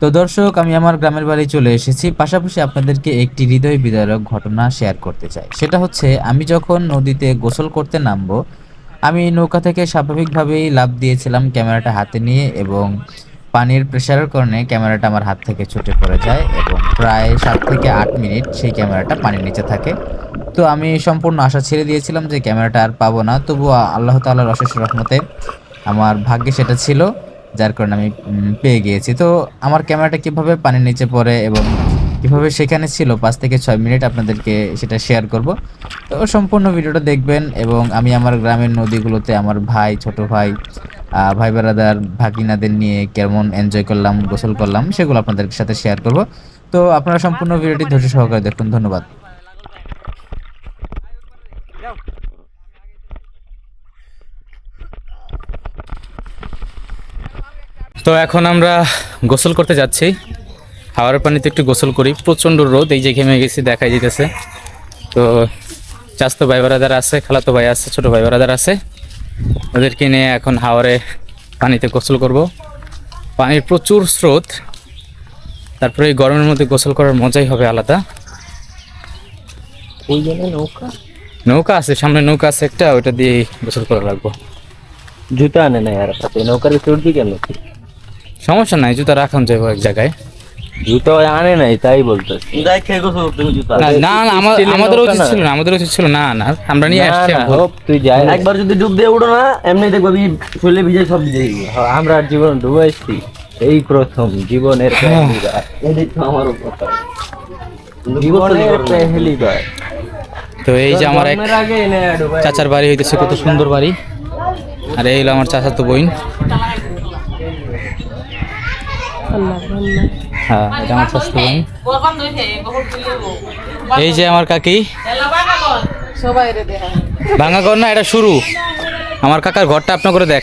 তো দর্শক, আমি আমার গ্রামের বাড়ি চলে এসেছি। পাশাপাশি আপনাদেরকে একটি হৃদয় বিদারক ঘটনা শেয়ার করতে চাই। সেটা হচ্ছে, আমি যখন নদীতে গোসল করতে নামবো, আমি নৌকা থেকে স্বাভাবিকভাবেই লাফ দিয়েছিলাম ক্যামেরাটা হাতে নিয়ে এবং পানির প্রেশারের কারণে ক্যামেরাটা আমার হাত থেকে ছুটে পড়ে যায় এবং প্রায় সাত থেকে আট মিনিট সেই ক্যামেরাটা পানির নিচে থাকে। তো আমি সম্পূর্ণ আশা ছেড়ে দিয়েছিলাম যে ক্যামেরাটা আর পাবো না। তবুও আল্লাহ তাআলার অশেষ রহমতে আমার ভাগ্যে সেটা ছিল। যার কারণে আমি পেয়ে গিয়েছি। তো আমার ক্যামেরাটা কীভাবে পানির নিচে পড়ে এবং কীভাবে সেখানে ছিল, পাঁচ থেকে ছয় মিনিট আপনাদেরকে সেটা শেয়ার করব। তো সম্পূর্ণ ভিডিওটা দেখবেন এবং আমি আমার গ্রামের নদীগুলোতে আমার ভাই, ছোট ভাই ভাই বেড়াদার ভাগিনাদের নিয়ে কেমন এনজয় করলাম, গোসল করলাম, সেগুলো আপনাদের সাথে শেয়ার করব। তো আপনারা সম্পূর্ণ ভিডিওটি ধৈর্য সহকারে দেখুন। ধন্যবাদ। তো এখন আমরা গোসল করতে যাচ্ছি। হাওয়ার পানিতে একটু গোসল করি। প্রচণ্ড রোদ এই যে ঘেমে গেছি দেখাই দিতেছে। তো চাস্তো ভাই বেড়াদার আছে খালাতো ভাই আছে ছোটো ভাই বেড়াদার আছে। ওদেরকে নিয়ে এখন হাওয়ারে পানিতে গোসল করব। পানির প্রচুর স্রোত। তারপরে এই গরমের মধ্যে গোসল করার মজাই হবে আলাদা। ওই জন্য নৌকা। নৌকা আছে সামনে নৌকা আছে একটা ওইটা দিয়ে গোসল করা লাগবো। জুতা আনে না আর নৌকার চড়বি কেন সমস্যা নাই জুতা রাখান যাব এক জায়গায়। জুতা আনে নাই তাই বলতো না না আমাদের উচিত না। ছিল না আমাদের উচিত ছিল না না আমরা নিয়ে আসছি তুই যাই। একবার যদি ডুব দিয়ে উঠো না এমনি দেখবি শরীরে ভিজে সব ভিজে হ্যাঁ, আমরা আর জীবন ডুবাইছি এই প্রথম জীবনের পেহেলিবার তো জীবনের পেহেলিবার তো এই যে আমার এক চাচার বাড়ি হইতেছে কত সুন্দর বাড়ি। আর এই হলো আমার চাচা তো বইন হ্যাঁ এটা আমার এই যে আমার কাকি। ভাঙা ঘর না এটা শুরু। আমার কাকার ঘরটা আপনার করে দেখ।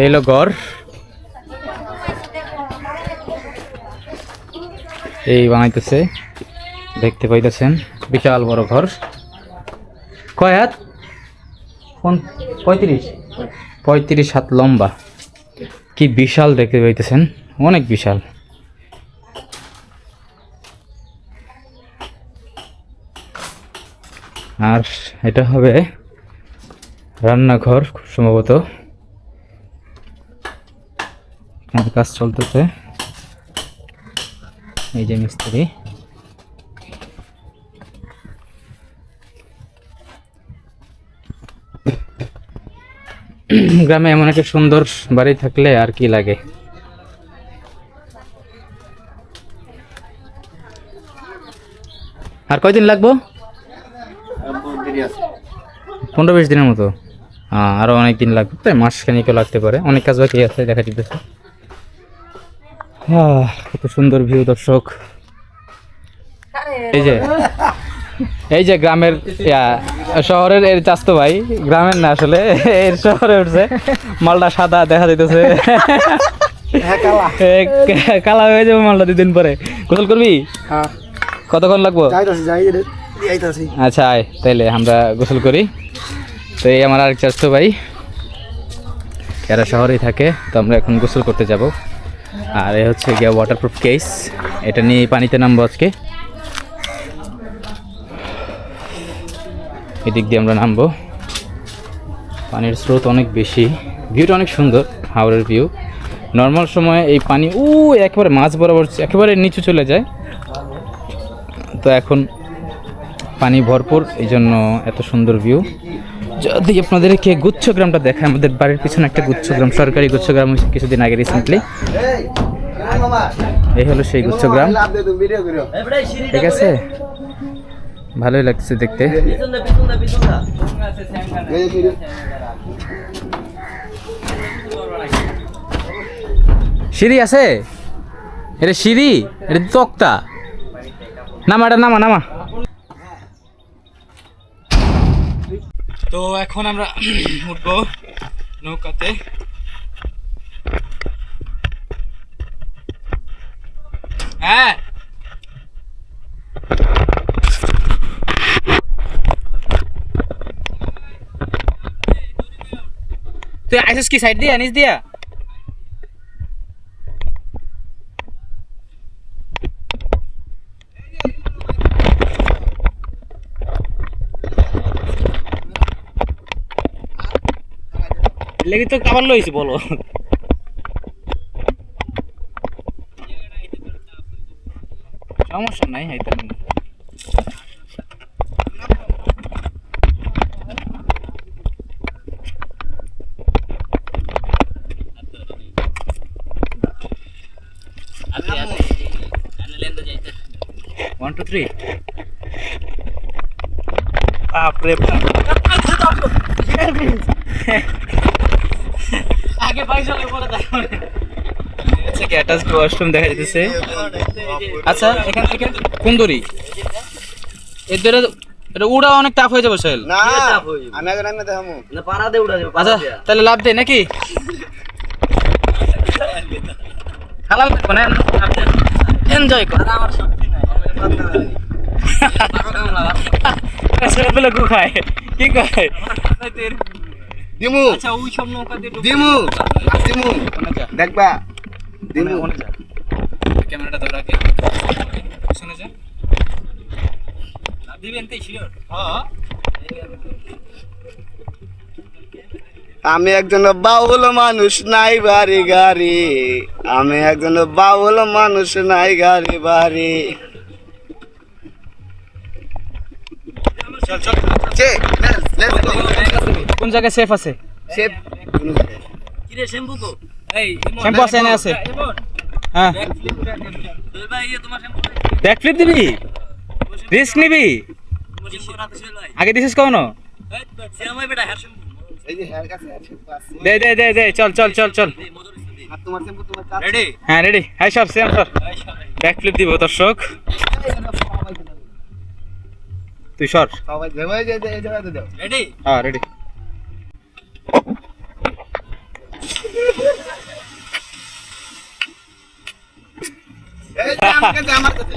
এই হলো ঘর। এই বানাইতেছে। দেখতে পাইতেছেন বিশাল বড় ঘর। কয় হাত? পঁয়ত্রিশ? পঁয়ত্রিশ হাত লম্বা। কি বিশাল দেখতে পাইতেছেন। অনেক বিশাল। আর এটা হবে রান্নাঘর খুব সম্ভবত। কাজ চলতেছে। এই যে মিস্ত্রি। গ্রামে এমন একটা সুন্দর বাড়ি থাকলে আর কি লাগে? আর কয়দিন লাগবো? পনেরো বিশ দিনের মতো। আহ, আরও অনেক দিন লাগবে। প্রায় মাস খানিকও লাগতে পারে। অনেক কাজ বাকি আছে দেখা আহ, কত সুন্দর ভিউ দর্শক। এই যে এই যে গ্রামের শহরের এর চাস্তো ভাই গ্রামের না আসলে এর শহরে উঠছে। মালটা সাদা দেখা যাইতেছে এ, কালা হয়ে যাবে মালটা দুদিন পরে। গোসল করবি? কতক্ষণ লাগবো? আচ্ছা আয় তাইলে আমরা গোসল করি। তো এই আমার আরেক চাস্তো ভাই এরা শহরেই থাকে তো আমরা এখন গোসল করতে যাব। আর এ হচ্ছে গিয়া ওয়াটারপ্রুফ কেস এটা নিয়ে পানিতে নামবো আজকে। এদিক দিয়ে আমরা নামবো। পানির স্রোত অনেক বেশি ভিউটা অনেক সুন্দর হাওড়ের ভিউ নর্মাল সময়ে এই পানি ও একেবারে মাছ বরাবর একেবারে নিচু চলে যায়। তো এখন পানি ভরপুর এই জন্য এত সুন্দর ভিউ যদি আপনাদেরকে গুচ্ছগ্রামটা দেখায় আমাদের বাড়ির পিছনে একটা গুচ্ছগ্রাম সরকারি গুচ্ছগ্রাম কিছুদিন আগে রিসেন্টলি এই হলো সেই গুচ্ছগ্রাম। ঠিক আছে? ভালোই লাগছে দেখতে। সিঁড়ি আছে? এটা সিঁড়ি এটা তক্তা। নামা এটা নামা নামা। তো এখন আমরা উঠবো নৌকাতে। হ্যাঁ। তুই আইসিস কি সাইড দিয়া নিচ দিয়া? লেগে তো আবার লইছি বলো। সমস্যা নাই হাইতে ওয়ান টু থ্রি বাপরে আগে পয়সা পরে আচ্ছা অ্যাটাচ ওয়াশরুম দেখা যাচ্ছে আচ্ছা এখান থেকে কোন দড়ি? এর দড়ি এটা উড়া অনেক টাফ হয়ে যাবে সোহেল। না আমি আগে নামে দেখামু। না পাড়া দে উড়া যাবে আচ্ছা তাহলে লাভ দে নাকি? হালাল দেখো না এনজয় কর। আমার শক্তি নাই। গু খায়? কি কয়? দিমু। আচ্ছা ওই সব নৌকা দিয়ে দিমু। দিমু। দেখবা। দিমু। ক্যামেরাটা ধরে রাখে শুনে যা। দিবেন তাই শিওর হ্যাঁ আমি একজন বাউল মানুষ নাই বাড়ি গাড়ি। আমি একজন বাউল মানুষ নাই গাড়ি বাড়ি। চে, let's- let's go. কোন জায়গায় সেফ আছে? Shape. কি? রে শ্যাম্পু কো শ্যাম্পু আছে এনে আছে? হ্যাঁ। দুই ভাই তোমার শ্যাম্পু ব্যাক ফ্লিপ দিবি? রিস্ক নিবি? আগে দিছিস কখনো? হ্যাঁ এই। দে দে দে দে চল চল চল চল। আর তোমার shampoo তোমার কাছে। রেডি হ্যাঁ রেডি হাই সব সেম সর ব্যাক ফ্লিপ দিব দর্শক। তুই সর। এই এই এই। রেডি হ্যাঁ রেডি এই যে, আমার কাছে, আমার কাছে।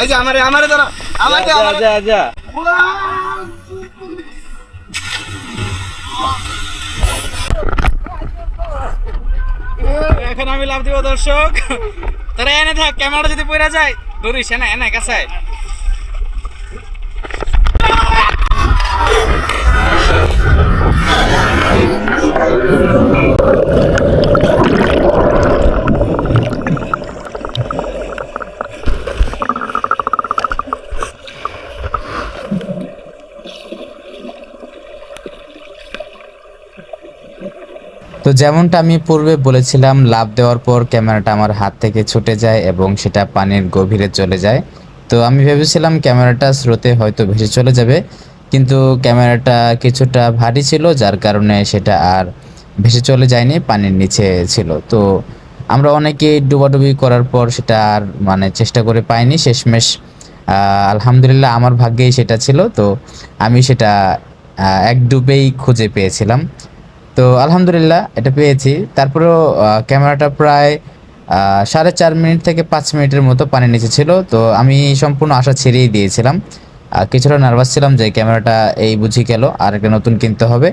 এই যে, আমারে, আমারে ধরো। আমাকে, আমারে। যা যা এখন আমি লাভ দিব দর্শক তোরা এনে থাক ক্যামেরাটা যদি পড়ে যায় ধরিস এনে এনে কাছে তো যেমনটা আমি পূর্বে বলেছিলাম লাভ দেওয়ার পর ক্যামেরাটা আমার হাত থেকে ছুটে যায় এবং সেটা পানির গভীরে চলে যায়। তো আমি ভেবেছিলাম ক্যামেরাটা স্রোতে হয়তো ভেসে চলে যাবে, কিন্তু ক্যামেরাটা কিছুটা ভারী ছিল, যার কারণে সেটা আর ভেসে চলে যায়নি, পানির নিচে ছিল। তো আমরা অনেকেই ডুবাডুবি করার পর সেটা আর মানে চেষ্টা করে পাইনি, শেষমেশ আলহামদুলিল্লাহ আমার ভাগ্যেই সেটা ছিল। তো আমি সেটা এক ডুবেই খুঁজে পেয়েছিলাম। তো আলহামদুলিল্লাহ, এটা পেয়েছি। তারপরেও ক্যামেরাটা প্রায় সাড়ে চার মিনিট থেকে পাঁচ মিনিটের মতো পানির নিচে ছিল। তো আমি সম্পূর্ণ আশা ছেড়েই দিয়েছিলাম। কিছুটা নার্ভাস ছিলাম যে ক্যামেরাটা এই বুঝি গেল, আর একটা নতুন কিনতে হবে।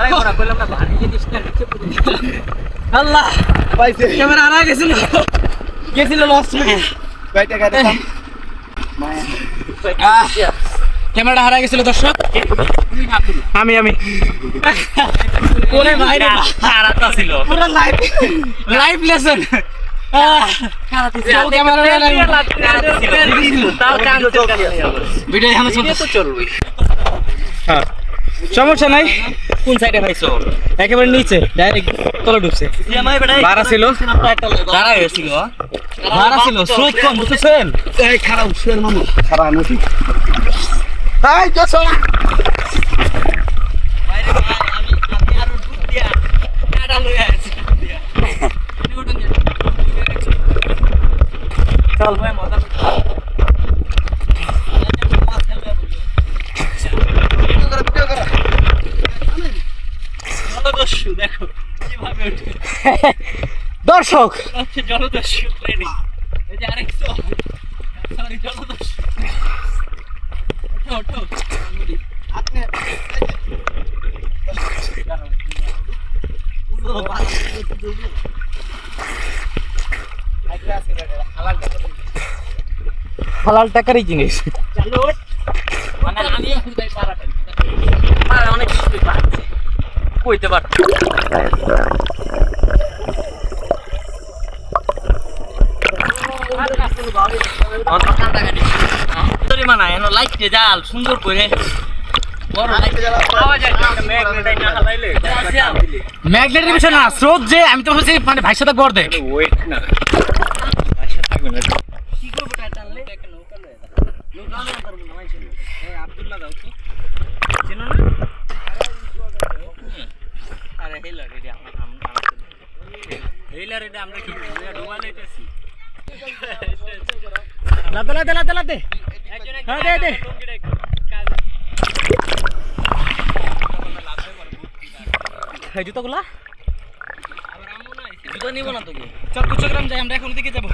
আড়াই করা কইলাম না ভারী জিনিস না আল্লাহ পাইছে। ক্যামেরা গেছিল গেছিল লস্ট? ক্যামেরাটা হারা গেছিল দর্শক আমি আমি ভাই রে হারাটা ছিল পুরো লাইভ লাইভ লেসন তাও কান ভিডিও এখানে চলবে হ্যাঁ সমস্যা নাই। কোন সাইডে পাইছো একেবারে নিচে ডাইরেক্ট তলে ঢুকছে। ভাড়া ছিল? দাঁড়া গেছিল ভাড়া ছিল স্রোত কম বুঝছেন এই খারাপ শুয়ের মানুষ খারাপ আমি ঠিক? এই যা বাইরে ভাই আমি আমি আরও ডুব দিয়া কাটা লইয়া আছি ডুব দিয়া চল ভাই মজা জলদস্যু দেখো কীভাবে উঠে দর্শক হচ্ছে জলদস্যু ট্রেনিং এই যে আরেকশো সরি জলদস্যু ওঠো ওঠো আঙুলি। উঠো, বাস। হালাল টাকারই জিনিস। চালু মানে আমি অনেক কইতে পারছি মানা এনো লাইটে জাল সুন্দর করে ম্যাগনেটের বিষয় না, স্রোত যে আমি তো ভাবছি মানে ভাইয়ের সাথে গড় দেয় ওয়েট না কি করব টানলে নৌকা লয়ে নৌকা লয়ে পারব না মাইছে এই আব্দুল্লাহ দাও তো চেনো না আরে হেলা রেডি আমরা আমরা হেলা রেডি আমরা কি ডুবা লাইতেছি লাতে লাতে লাতে হ্যাঁ, দে, দে। এই জুতোগুলা? জুতো নিব না তোকে। চল কুচগ্রাম যাই আমরা এখন দিকে যাব।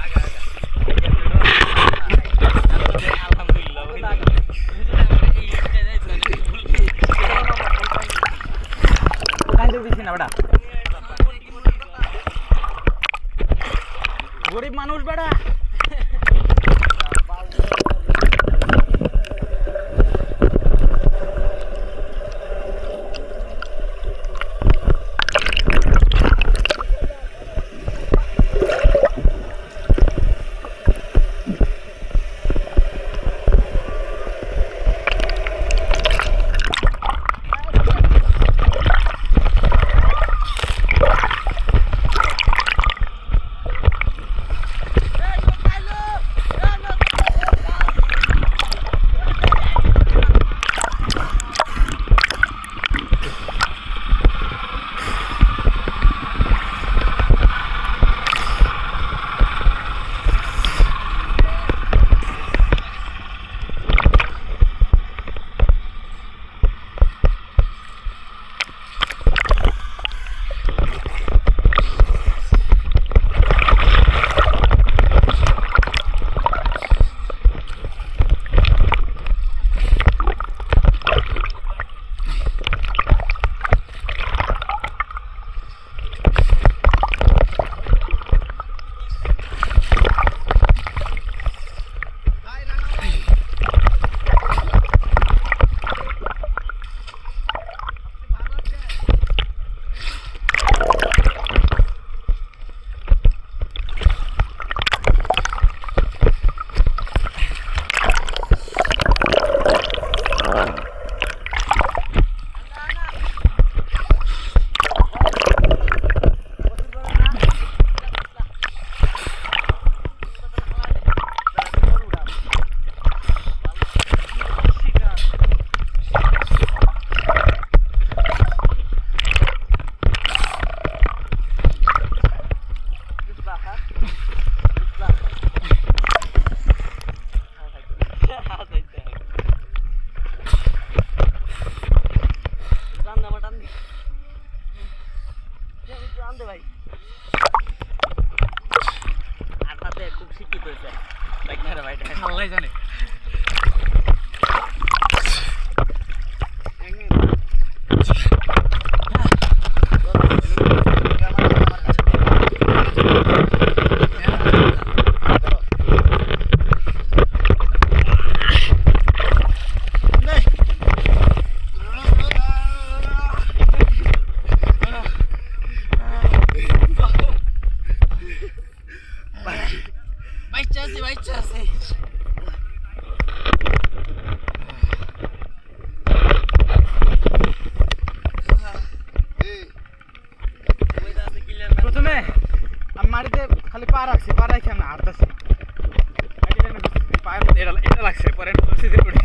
রাখছি পা রাখি আমি হাঁটতেছি। পায়ের মধ্যে এটা এটা লাগছে পরে পরিস্থিতি পড়ি।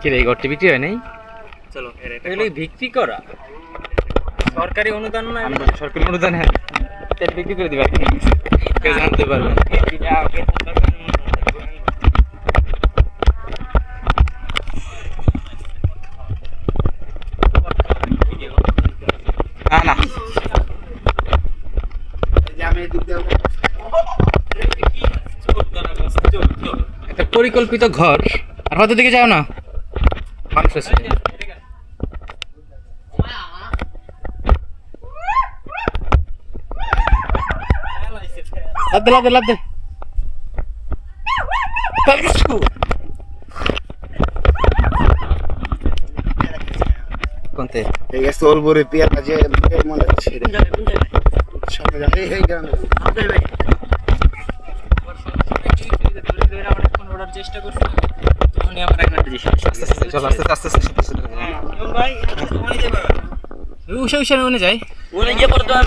কি রে এই ঘরটি বিক্রি হয় নাই? এগুলো বিক্রি করা? সরকারি অনুদান না? সরকারি অনুদান হ্যাঁ। এটা বিক্রি করে দিবা। কেউ জানতে পারবে না। পরিকল্পিত ঘর। আর হয়তো দিকে যাও না। মানুষ আছে। লাদ লাদ লাদ কোনতে? এই গাছ তোর বরে পেয়ারা যে মনে হচ্ছে সামনে যাবে এই গ্রামে চেষ্টা করছি তখনই আমার একটা চল আস্তে আস্তে আস্তে আস্তে আস্তে ভাই। যাই উষা উষা মনে যায় ওনে গিয়ে পরে তো আর